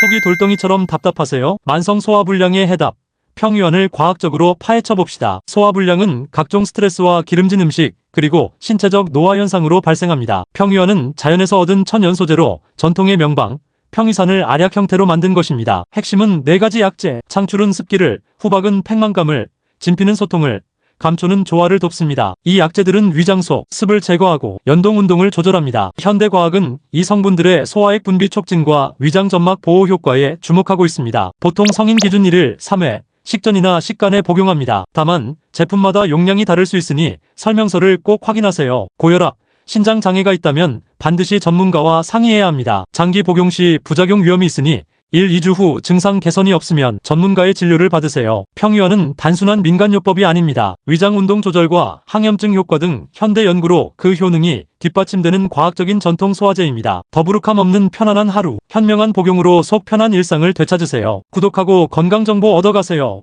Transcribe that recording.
속이 돌덩이처럼 답답하세요? 만성 소화불량의 해답. 평유한을 과학적으로 파헤쳐 봅시다. 소화불량은 각종 스트레스와 기름진 음식, 그리고 신체적 노화 현상으로 발생합니다. 평유한은 자연에서 얻은 천연 소재로 전통의 명방, 평이산을 알약 형태로 만든 것입니다. 핵심은 네 가지 약재, 창출은 습기를, 후박은 팽만감을, 진피는 소통을, 감초는 조화를 돕습니다. 이 약재들은 위장소, 습을 제거하고 연동 운동을 조절합니다. 현대 과학은 이 성분들의 소화액 분비 촉진과 위장 점막 보호 효과에 주목하고 있습니다. 보통 성인 기준 1일 3회 식전이나 식간에 복용합니다. 다만 제품마다 용량이 다를 수 있으니 설명서를 꼭 확인하세요. 고혈압, 신장 장애가 있다면 반드시 전문가와 상의해야 합니다. 장기 복용 시 부작용 위험이 있으니 1, 2주 후 증상 개선이 없으면 전문가의 진료를 받으세요. 평유화는 단순한 민간요법이 아닙니다. 위장 운동 조절과 항염증 효과 등 현대 연구로 그 효능이 뒷받침되는 과학적인 전통 소화제입니다. 더부룩함 없는 편안한 하루, 현명한 복용으로 속 편한 일상을 되찾으세요. 구독하고 건강 정보 얻어가세요.